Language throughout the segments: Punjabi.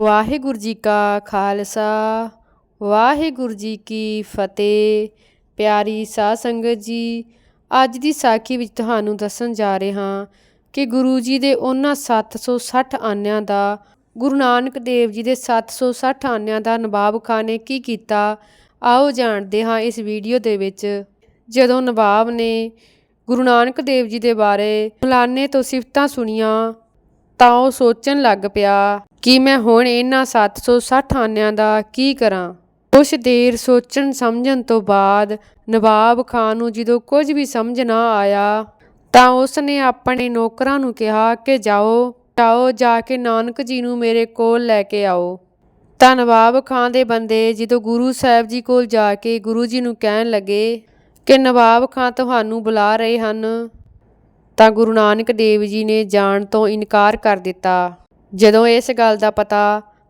ਵਾਹਿਗੁਰੂ ਜੀ ਕਾ ਖਾਲਸਾ, ਵਾਹਿਗੁਰੂ ਜੀ ਕੀ ਫਤਿਹ। ਪਿਆਰੀ ਸਾਧ ਸੰਗਤ ਜੀ, ਅੱਜ ਦੀ ਸਾਖੀ ਵਿੱਚ ਤੁਹਾਨੂੰ ਦੱਸਣ ਜਾ ਰਹੇ ਹਾਂ ਕਿ ਗੁਰੂ ਜੀ ਦੇ ਉਹਨਾਂ 760 ਆਨਿਆਂ ਦਾ, ਗੁਰੂ ਨਾਨਕ ਦੇਵ ਜੀ ਦੇ 760 ਆਨਿਆਂ ਦਾ ਨਵਾਬ ਖਾਨ ਨੇ ਕੀ ਕੀਤਾ? ਆਓ ਜਾਣਦੇ ਹਾਂ ਇਸ ਵੀਡੀਓ ਦੇ ਵਿੱਚ। ਜਦੋਂ ਨਵਾਬ ਨੇ ਗੁਰੂ ਨਾਨਕ ਦੇਵ ਜੀ ਦੇ ਬਾਰੇ ਫਲਾਨੇ ਤੋਂ ਸਿਫਤਾਂ ਸੁਣੀਆਂ ਤਾਂ ਉਹ ਸੋਚਣ ਲੱਗ ਪਿਆ ਕਿ ਮੈਂ ਹੁਣ ਇਹਨਾਂ 760 ਆਨਿਆਂ ਦਾ ਕੀ ਕਰਾਂ। ਕੁਛ ਦੇਰ ਸੋਚਣ ਸਮਝਣ ਤੋਂ ਬਾਅਦ ਨਵਾਬ ਖਾਨ ਨੂੰ ਜਦੋਂ ਕੁਝ ਵੀ ਸਮਝ ਨਾ ਆਇਆ ਤਾਂ ਉਸ ਨੇ ਆਪਣੇ ਨੌਕਰਾਂ ਨੂੰ ਕਿਹਾ ਕਿ ਜਾਓ ਜਾਓ ਜਾ ਕੇ ਨਾਨਕ ਜੀ ਨੂੰ ਮੇਰੇ ਕੋਲ ਲੈ ਕੇ ਆਓ। ਤਾਂ ਨਵਾਬ ਖਾਨ ਦੇ ਬੰਦੇ ਜਦੋਂ ਗੁਰੂ ਸਾਹਿਬ ਜੀ ਕੋਲ ਜਾ ਕੇ ਗੁਰੂ ਜੀ ਨੂੰ ਕਹਿਣ ਲੱਗੇ ਕਿ ਨਵਾਬ ਖਾਨ ਤੁਹਾਨੂੰ ਬੁਲਾ ਰਹੇ ਹਨ ਤਾਂ ਗੁਰੂ ਨਾਨਕ ਦੇਵ ਜੀ ਨੇ ਜਾਣ ਤੋਂ ਇਨਕਾਰ ਕਰ ਦਿੱਤਾ। ਜਦੋਂ ਇਸ ਗੱਲ ਦਾ ਪਤਾ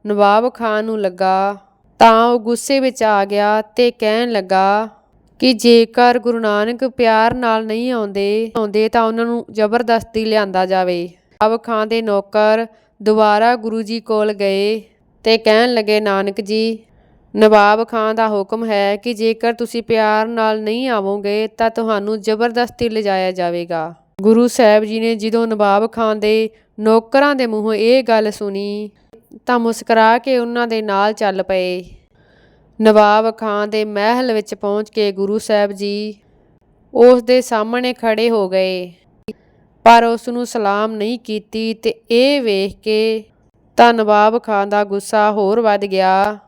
ਨਵਾਬ ਖਾਨ ਨੂੰ ਲੱਗਾ, ਤਾਂ ਉਹ ਗੁੱਸੇ ਵਿੱਚ ਆ ਗਿਆ ਤੇ ਕਹਿਣ ਲੱਗਾ ਕਿ ਜੇਕਰ ਗੁਰੂ ਨਾਨਕ ਪਿਆਰ ਨਾਲ ਨਹੀਂ ਆਉਂਦੇ ਆਉਂਦੇ ਤਾਂ ਉਹਨਾਂ ਨੂੰ ਜ਼ਬਰਦਸਤੀ ਲਿਆਂਦਾ ਜਾਵੇ। ਨਵਾਬ ਖਾਨ ਦੇ ਨੌਕਰ ਦੁਬਾਰਾ ਗੁਰੂ ਜੀ ਕੋਲ ਗਏ ਤੇ ਕਹਿਣ ਲੱਗੇ, ਨਾਨਕ ਜੀ, ਨਵਾਬ ਖਾਨ ਦਾ ਹੁਕਮ ਹੈ ਕਿ ਜੇਕਰ ਤੁਸੀਂ ਪਿਆਰ ਨਾਲ ਨਹੀਂ ਆਵੋਗੇ ਤਾਂ ਤੁਹਾਨੂੰ ਜ਼ਬਰਦਸਤੀ ਲਿਜਾਇਆ ਜਾਵੇਗਾ। ਗੁਰੂ ਸਾਹਿਬ ਜੀ ਨੇ ਜਦੋਂ ਨਵਾਬ ਖਾਨ ਦੇ ਨੌਕਰਾਂ ਦੇ ਮੂੰਹੋਂ ਇਹ ਗੱਲ ਸੁਣੀ ਤਾਂ ਮੁਸਕਰਾ ਕੇ ਉਹਨਾਂ ਦੇ ਨਾਲ ਚੱਲ ਪਏ। ਨਵਾਬ ਖਾਨ ਦੇ ਮਹਿਲ ਵਿੱਚ ਪਹੁੰਚ ਕੇ ਗੁਰੂ ਸਾਹਿਬ ਜੀ ਉਸ ਦੇ ਸਾਹਮਣੇ ਖੜੇ ਹੋ ਗਏ। ਪਰ ਉਸ ਨੂੰ ਸਲਾਮ ਨਹੀਂ ਕੀਤੀ ਤੇ ਇਹ ਵੇਖ ਕੇ ਤਾਂ ਨਵਾਬ ਖਾਨ ਦਾ ਗੁੱਸਾ ਹੋਰ ਵੱਧ ਗਿਆ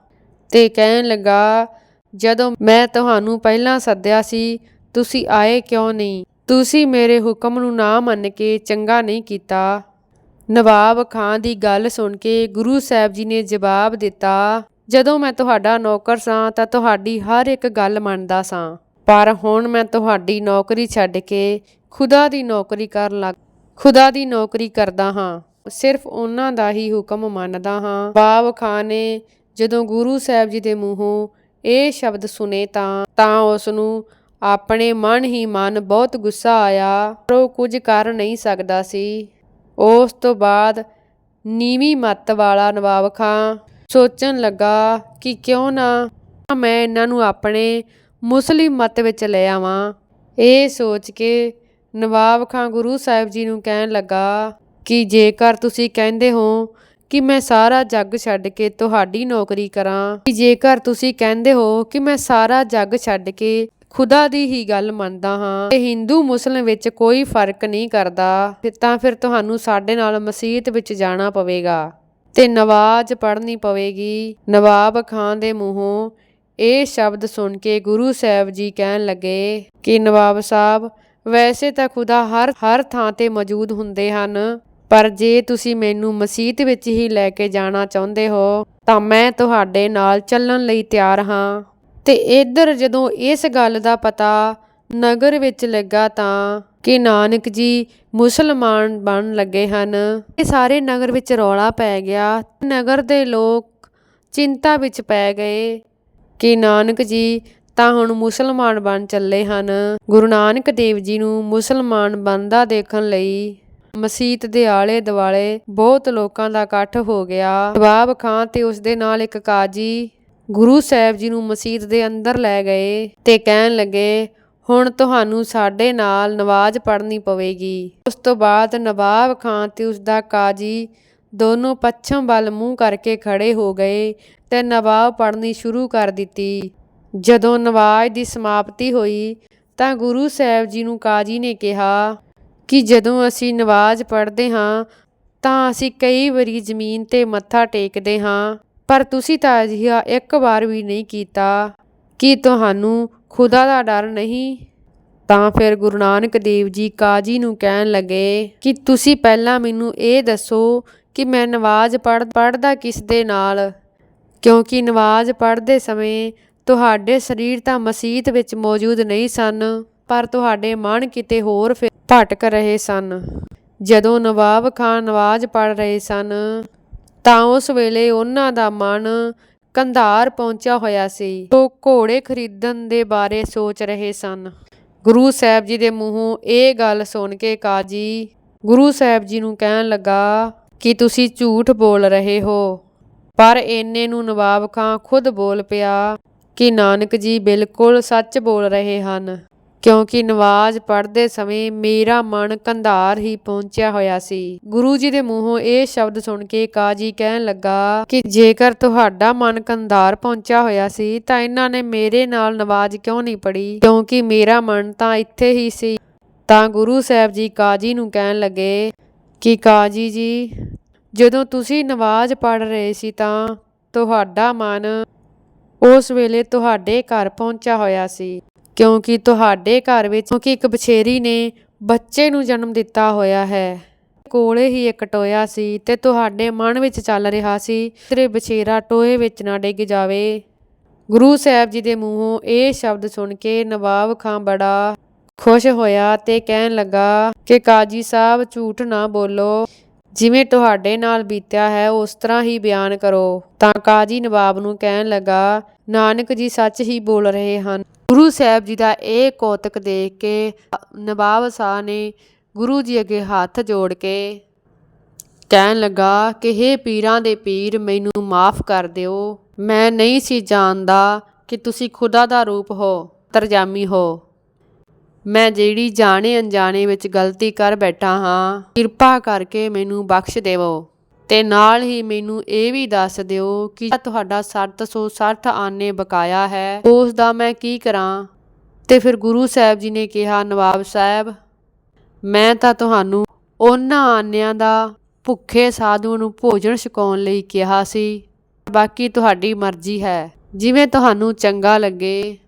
ਤੇ ਕਹਿਣ ਲੱਗਾ, ਜਦੋਂ ਮੈਂ ਤੁਹਾਨੂੰ ਪਹਿਲਾਂ ਸੱਦਿਆ ਸੀ, ਤੁਸੀਂ ਆਏ ਕਿਉਂ ਨਹੀਂ? ਤੁਸੀਂ ਮੇਰੇ ਹੁਕਮ ਨੂੰ ਨਾ ਮੰਨ ਕੇ ਚੰਗਾ ਨਹੀਂ ਕੀਤਾ। ਨਵਾਬ ਖਾਨ ਦੀ ਗੱਲ ਸੁਣ ਕੇ ਗੁਰੂ ਸਾਹਿਬ ਜੀ ਨੇ ਜਵਾਬ ਦਿੱਤਾ, ਜਦੋਂ ਮੈਂ ਤੁਹਾਡਾ ਨੌਕਰ ਸਾਂ ਤਾਂ ਤੁਹਾਡੀ ਹਰ ਇੱਕ ਗੱਲ ਮੰਨਦਾ ਸਾਂ, ਪਰ ਹੁਣ ਮੈਂ ਤੁਹਾਡੀ ਨੌਕਰੀ ਛੱਡ ਕੇ ਖੁਦਾ ਦੀ ਨੌਕਰੀ ਕਰਨ ਲੱਗ, ਖੁਦਾ ਦੀ ਨੌਕਰੀ ਕਰਦਾ ਹਾਂ। ਸਿਰਫ ਉਹਨਾਂ ਦਾ ਹੀ ਹੁਕਮ ਮੰਨਦਾ ਹਾਂ। ਨਵਾਬ ਖਾਨ ਨੇ ਜਦੋਂ ਗੁਰੂ ਸਾਹਿਬ ਜੀ ਦੇ ਮੂੰਹੋਂ ਇਹ ਸ਼ਬਦ ਸੁਨੇ ਤਾਂ ਤਾਂ ਉਸ ਨੂੰ ਆਪਣੇ ਮਨ ਹੀ ਮਨ ਬਹੁਤ ਗੁੱਸਾ ਆਇਆ, ਪਰ ਉਹ ਕੁਝ ਕਰ ਨਹੀਂ ਸਕਦਾ ਸੀ। ਉਸ ਤੋਂ ਬਾਅਦ ਨੀਵੀਂ ਮੱਤ ਵਾਲਾ ਨਵਾਬ ਖਾਂ ਸੋਚਣ ਲੱਗਾ ਕਿ ਕਿਉਂ ਨਾ ਮੈਂ ਇਹਨਾਂ ਨੂੰ ਆਪਣੇ ਮੁਸਲਿਮ ਮਤ ਵਿੱਚ ਲੈ ਆਵਾਂ। ਇਹ ਸੋਚ ਕੇ ਨਵਾਬ ਖਾਂ ਗੁਰੂ ਸਾਹਿਬ ਜੀ ਨੂੰ ਕਹਿਣ ਲੱਗਾ ਕਿ ਜੇਕਰ ਤੁਸੀਂ ਕਹਿੰਦੇ ਹੋ ਕਿ ਮੈਂ ਸਾਰਾ ਜੱਗ ਛੱਡ ਕੇ ਤੁਹਾਡੀ ਨੌਕਰੀ ਕਰਾਂ, ਕਿ ਜੇਕਰ ਤੁਸੀਂ ਕਹਿੰਦੇ ਹੋ ਕਿ ਮੈਂ ਸਾਰਾ ਜੱਗ ਛੱਡ ਕੇ ਖੁਦਾ ਦੀ ਹੀ ਗੱਲ ਮੰਨਦਾ ਹਾਂ ਤੇ ਹਿੰਦੂ ਮੁਸਲਿਮ ਵਿੱਚ ਕੋਈ ਫ਼ਰਕ ਨਹੀਂ ਕਰਦਾ, ਤਾਂ ਫਿਰ ਤੁਹਾਨੂੰ ਸਾਡੇ ਨਾਲ ਮਸੀਤ ਵਿੱਚ ਜਾਣਾ ਪਵੇਗਾ। ਤੇ ਨਵਾਜ਼ ਪੜ੍ਹਨੀ ਪਵੇਗੀ। ਨਵਾਬ ਖਾਨ ਦੇ ਮੂੰਹੋਂ ਇਹ ਸ਼ਬਦ ਸੁਣ ਕੇ ਗੁਰੂ ਸਾਹਿਬ ਜੀ ਕਹਿਣ ਲੱਗੇ ਕਿ ਨਵਾਬ ਸਾਹਿਬ, ਵੈਸੇ ਤਾਂ ਖੁਦਾ ਹਰ ਹਰ ਥਾਂ ਤੇ ਮੌਜੂਦ ਹੁੰਦੇ ਹਨ, ਪਰ ਜੇ ਤੁਸੀਂ ਮੈਨੂੰ ਮਸੀਤ ਵਿੱਚ ਹੀ ਲੈ ਕੇ ਜਾਣਾ ਚਾਹੁੰਦੇ ਹੋ, ਤਾਂ ਮੈਂ ਤੁਹਾਡੇ ਨਾਲ ਚੱਲਣ ਲਈ ਤਿਆਰ ਹਾਂ। ਤੇ ਇੱਧਰ ਜਦੋਂ ਇਸ ਗੱਲ ਦਾ ਪਤਾ ਨਗਰ ਵਿੱਚ ਲੱਗਾ ਤਾਂ ਕਿ ਨਾਨਕ ਜੀ ਮੁਸਲਮਾਨ ਬਣ ਲੱਗੇ ਹਨ। ਇਹ ਸਾਰੇ ਨਗਰ ਵਿੱਚ ਰੌਲਾ ਪੈ ਗਿਆ। ਨਗਰ ਦੇ ਲੋਕ ਚਿੰਤਾ ਵਿੱਚ ਪੈ ਗਏ ਕਿ ਨਾਨਕ ਜੀ ਤਾਂ ਹੁਣ ਮੁਸਲਮਾਨ ਬਣ ਚੱਲੇ ਹਨ। ਗੁਰੂ ਨਾਨਕ ਦੇਵ ਜੀ ਨੂੰ ਮੁਸਲਮਾਨ ਬਣਦਾ ਦੇਖਣ ਲਈ ਮਸਜਿਦ ਦੇ ਆਲੇ ਦੁਆਲੇ ਬਹੁਤ ਲੋਕਾਂ ਦਾ ਇਕੱਠ ਹੋ ਗਿਆ। ਜਵਾਬ ਖਾਨ ਤੇ ਉਸ ਦੇ ਨਾਲ ਇੱਕ ਕਾਜੀ ਗੁਰੂ ਸਾਹਿਬ ਜੀ ਨੂੰ ਮਸਜਿਦ ਦੇ ਅੰਦਰ ਲੈ ਗਏ ਤੇ ਕਹਿਣ ਲੱਗੇ, ਹੁਣ ਤੁਹਾਨੂੰ ਸਾਡੇ ਨਾਲ ਨਵਾਜ਼ ਪੜ੍ਹਨੀ ਪਵੇਗੀ। ਉਸ ਤੋਂ ਬਾਅਦ ਨਵਾਬ ਖਾਨ ਤੇ ਉਸ ਦਾ ਕਾਜੀ ਦੋਨੋਂ ਪੱਛਮ ਵੱਲ ਮੂੰਹ ਕਰਕੇ ਖੜੇ ਹੋ ਗਏ ਤੇ ਨਵਾਬ ਪੜ੍ਹਨੀ ਸ਼ੁਰੂ ਕਰ ਦਿੱਤੀ। ਜਦੋਂ ਨਵਾਜ਼ ਦੀ ਸਮਾਪਤੀ ਹੋਈ ਤਾਂ ਗੁਰੂ ਸਾਹਿਬ ਜੀ ਨੂੰ ਕਾਜੀ ਨੇ ਕਿਹਾ ਕਿ ਜਦੋਂ ਅਸੀਂ ਨਵਾਜ਼ ਪੜ੍ਹਦੇ ਹਾਂ ਤਾਂ ਅਸੀਂ ਕਈ ਵਾਰੀ ਜ਼ਮੀਨ ਤੇ ਮੱਥਾ ਟੇਕਦੇ ਹਾਂ। ਪਰ ਤੁਸੀਂ ਤਾਂ ਅਜਿਹਾ ਇੱਕ ਵਾਰ ਵੀ ਨਹੀਂ ਕੀਤਾ ਕਿ ਤੁਹਾਨੂੰ ਖੁਦਾ ਦਾ ਡਰ ਨਹੀਂ। ਤਾਂ ਫਿਰ ਗੁਰੂ ਨਾਨਕ ਦੇਵ ਜੀ ਕਾਜੀ ਨੂੰ ਕਹਿਣ ਲੱਗੇ ਕਿ ਤੁਸੀਂ ਪਹਿਲਾਂ ਮੈਨੂੰ ਇਹ ਦੱਸੋ ਕਿ ਮੈਂ ਨਵਾਜ਼ ਪੜ੍ਹ, ਪੜ੍ਹਦਾ ਕਿਸ ਦੇ ਨਾਲ? ਕਿਉਂਕਿ ਨਵਾਜ਼ ਪੜ੍ਹਦੇ ਸਮੇਂ ਤੁਹਾਡੇ ਸਰੀਰ ਤਾਂ ਮਸੀਤ ਵਿੱਚ ਮੌਜੂਦ ਨਹੀਂ ਸਨ, ਪਰ ਤੁਹਾਡੇ ਮਨ ਕਿਤੇ ਹੋਰ ਫਿਰ ਭਟਕ ਰਹੇ ਸਨ। ਜਦੋਂ ਨਵਾਬ ਖਾਨ ਨਵਾਜ਼ ਪੜ੍ਹ ਰਹੇ ਸਨ ਤਾਂ ਉਸ ਵੇਲੇ ਉਹਨਾਂ ਦਾ ਮਨ ਕੰਧਾਰ ਪਹੁੰਚਿਆ ਹੋਇਆ ਸੀ। ਉਹ ਘੋੜੇ ਖਰੀਦਣ ਦੇ ਬਾਰੇ ਸੋਚ ਰਹੇ ਸਨ। ਗੁਰੂ ਸਾਹਿਬ ਜੀ ਦੇ ਮੂੰਹੋਂ ਇਹ ਗੱਲ ਸੁਣ ਕੇ ਕਾਜੀ, ਗੁਰੂ ਸਾਹਿਬ ਜੀ ਨੂੰ ਕਹਿਣ ਲੱਗਾ ਕਿ ਤੁਸੀਂ ਝੂਠ ਬੋਲ ਰਹੇ ਹੋ, ਪਰ ਇੰਨੇ ਨੂੰ ਨਵਾਬ ਖਾਂ ਖੁਦ ਬੋਲ ਪਿਆ ਕਿ ਨਾਨਕ ਜੀ ਬਿਲਕੁਲ ਸੱਚ ਬੋਲ ਰਹੇ ਹਨ। ਕਿਉਂਕਿ ਨਵਾਜ਼ ਪੜ੍ਹਦੇ ਸਮੇਂ ਮੇਰਾ ਮਨ ਕੰਧਾਰ ਹੀ ਪਹੁੰਚਿਆ ਹੋਇਆ ਸੀ। ਗੁਰੂ ਜੀ ਦੇ ਮੂੰਹੋਂ ਇਹ ਸ਼ਬਦ ਸੁਣ ਕੇ ਕਾਜੀ ਕਹਿਣ ਲੱਗਾ ਕਿ ਜੇਕਰ ਤੁਹਾਡਾ ਮਨ ਕੰਧਾਰ ਪਹੁੰਚਿਆ ਹੋਇਆ ਸੀ ਤਾਂ ਇਹਨਾਂ ਨੇ ਮੇਰੇ ਨਾਲ ਨਵਾਜ਼ ਕਿਉਂ ਨਹੀਂ ਪੜੀ ਕਿਉਂਕਿ ਮੇਰਾ ਮਨ ਤਾਂ ਇੱਥੇ ਹੀ ਸੀ। ਤਾਂ ਗੁਰੂ ਸਾਹਿਬ ਜੀ ਕਾਜੀ ਨੂੰ ਕਹਿਣ ਲੱਗੇ ਕਿ ਕਾਜੀ ਜੀ, ਜਦੋਂ ਤੁਸੀਂ ਨਵਾਜ਼ ਪੜ੍ਹ ਰਹੇ ਸੀ ਤਾਂ ਤੁਹਾਡਾ ਮਨ ਉਸ ਵੇਲੇ ਤੁਹਾਡੇ ਘਰ ਪਹੁੰਚਿਆ ਹੋਇਆ ਸੀ। ਕਿਉਂਕਿ ਤੁਹਾਡੇ ਘਰ ਵਿੱਚ, ਕਿਉਂਕਿ ਇੱਕ ਬਛੇਰੀ ਨੇ ਬੱਚੇ ਨੂੰ ਜਨਮ ਦਿੱਤਾ ਹੋਇਆ ਹੈ। ਕੋਲੇ ਹੀ ਇੱਕ ਟੋਇਆ ਸੀ ਤੇ ਤੁਹਾਡੇ ਮਨ ਵਿੱਚ ਚੱਲ ਰਿਹਾ ਸੀ, ਤੇਰੇ ਬਛੇਰਾ ਟੋਏ ਵਿੱਚ ਨਾ ਡਿੱਗ ਜਾਵੇ। ਗੁਰੂ ਸਾਹਿਬ ਜੀ ਦੇ ਮੂੰਹੋਂ ਇਹ ਸ਼ਬਦ ਸੁਣ ਕੇ ਨਵਾਬ ਖਾਂ ਬੜਾ ਖੁਸ਼ ਹੋਇਆ ਤੇ ਕਹਿਣ ਲੱਗਾ ਕਿ ਕਾਜੀ ਸਾਹਿਬ ਝੂਠ ਨਾ ਬੋਲੋ, ਜਿਵੇਂ ਤੁਹਾਡੇ ਨਾਲ ਬੀਤਿਆ ਹੈ ਉਸ ਤਰ੍ਹਾਂ ਹੀ ਬਿਆਨ ਕਰੋ। ਤਾਂ ਕਾਜੀ ਨਵਾਬ ਨੂੰ ਕਹਿਣ ਲੱਗਾ, ਨਾਨਕ ਜੀ ਸੱਚ ਹੀ ਬੋਲ ਰਹੇ ਹਨ। ਗੁਰੂ ਸਾਹਿਬ ਜੀ ਦਾ ਇਹ ਕੌਤਕ ਦੇਖ ਕੇ ਨਵਾਬ ਸਾਹ ਨੇ ਗੁਰੂ ਜੀ ਅੱਗੇ ਹੱਥ ਜੋੜ ਕੇ ਕਹਿਣ ਲੱਗਾ ਕਿ ਹੇ ਪੀਰਾਂ ਦੇ ਪੀਰ, ਮੈਨੂੰ ਮਾਫ ਕਰ ਦਿਓ। ਮੈਂ ਨਹੀਂ ਸੀ ਜਾਣਦਾ ਕਿ ਤੁਸੀਂ ਖੁਦਾ ਦਾ ਰੂਪ ਹੋ, ਤਰਜਾਮੀ ਹੋ। ਮੈਂ ਜਿਹੜੀ ਜਾਣੇ ਅਣਜਾਣੇ ਵਿੱਚ ਗਲਤੀ ਕਰ ਬੈਠਾ ਹਾਂ, ਕਿਰਪਾ ਕਰਕੇ ਮੈਨੂੰ ਬਖਸ਼ ਦੇਵੋ। ਤੇ ਨਾਲ ਹੀ ਮੈਨੂੰ ਇਹ ਵੀ ਦੱਸ ਦਿਓ ਕਿ ਤੁਹਾਡਾ 760 ਆਨੇ ਬਕਾਇਆ ਹੈ ਉਸ ਦਾ ਮੈਂ ਕੀ ਕਰਾਂ? ਤੇ ਫਿਰ ਗੁਰੂ ਸਾਹਿਬ ਜੀ ਨੇ ਕਿਹਾ, ਨਵਾਬ ਸਾਹਿਬ, ਮੈਂ ਤਾਂ ਤੁਹਾਨੂੰ ਉਹਨਾਂ ਆਨਿਆਂ ਦਾ ਭੁੱਖੇ ਸਾਧੂ ਨੂੰ ਭੋਜਨ ਛਕਾਉਣ ਲਈ ਕਿਹਾ ਸੀ। ਬਾਕੀ ਤੁਹਾਡੀ ਮਰਜ਼ੀ ਹੈ। ਜਿਵੇਂ ਤੁਹਾਨੂੰ ਚੰਗਾ ਲੱਗੇ,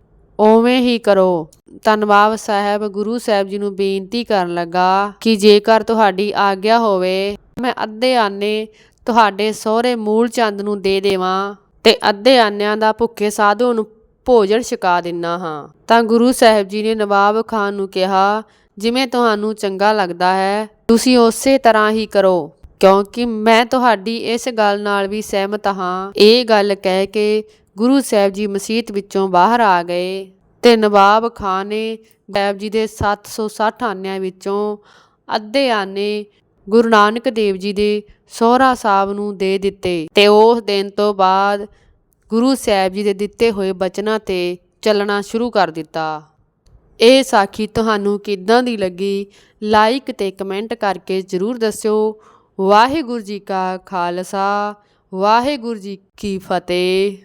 ਉਵੇਂ ਹੀ ਕਰੋ। ਧੰਨਵਾਦ ਸਾਹਿਬ ਗੁਰੂ ਸਾਹਿਬ ਜੀ ਨੂੰ ਬੇਨਤੀ ਕਰਨ ਲੱਗਾ ਕਿ ਜੇਕਰ ਤੁਹਾਡੀ ਆਗਿਆ ਹੋਵੇ ਮੈਂ ਅੱਧੇ ਆਨੇ ਤੁਹਾਡੇ ਸਹੁਰੇ ਮੂਲ ਚੰਦ ਨੂੰ ਦੇ ਦੇਵਾਂ ਤੇ ਅੱਧੇ ਆਨਿਆਂ ਦਾ ਭੁੱਖੇ ਸਾਧੂ ਨੂੰ ਭੋਜਨ ਛਕਾ ਦਿੰਨਾ ਹਾਂ। ਤਾਂ ਗੁਰੂ ਸਾਹਿਬ ਜੀ ਨੇ ਨਵਾਬ ਖਾਨ ਨੂੰ ਕਿਹਾ, ਜਿਵੇਂ ਤੁਹਾਨੂੰ ਚੰਗਾ ਲੱਗਦਾ ਹੈ, ਤੁਸੀਂ ਉਸੇ ਤਰ੍ਹਾਂ ਹੀ ਕਰੋ। ਕਿਉਂਕਿ ਮੈਂ ਤੁਹਾਡੀ ਇਸ ਗੱਲ ਨਾਲ ਵੀ ਸਹਿਮਤ ਹਾਂ। ਇਹ ਗੱਲ ਕਹਿ ਕੇ ਗੁਰੂ ਸਾਹਿਬ ਜੀ ਮਸਜਿਦ ਵਿੱਚੋਂ ਬਾਹਰ ਆ ਗਏ ਤੇ ਨਵਾਬ ਖਾਨ ਨੇ ਸਾਹਿਬ ਜੀ ਦੇ 760 ਆਨਿਆਂ ਵਿੱਚੋਂ ਅੱਧੇ ਆਨੇ ਗੁਰੂ ਨਾਨਕ ਦੇਵ ਜੀ ਦੇ ਸੋਹਰਾ ਸਾਹਿਬ ਨੂੰ ਦੇ ਦਿੱਤੇ। ਤੇ ਉਸ ਦਿਨ ਤੋਂ ਬਾਅਦ ਗੁਰੂ ਸਾਹਿਬ ਜੀ ਦੇ ਦਿੱਤੇ ਹੋਏ ਬਚਨਾਂ ਤੇ ਚੱਲਣਾ ਸ਼ੁਰੂ ਕਰ ਦਿੱਤਾ। ਇਹ ਸਾਖੀ ਤੁਹਾਨੂੰ ਕਿੱਦਾਂ ਦੀ ਲੱਗੀ? ਲਾਈਕ ਤੇ ਕਮੈਂਟ ਕਰਕੇ ਜ਼ਰੂਰ ਦੱਸਿਓ। ਵਾਹਿਗੁਰੂ ਜੀ ਕਾ ਖਾਲਸਾ, ਵਾਹਿਗੁਰੂ ਜੀ ਕੀ ਫਤਿਹ।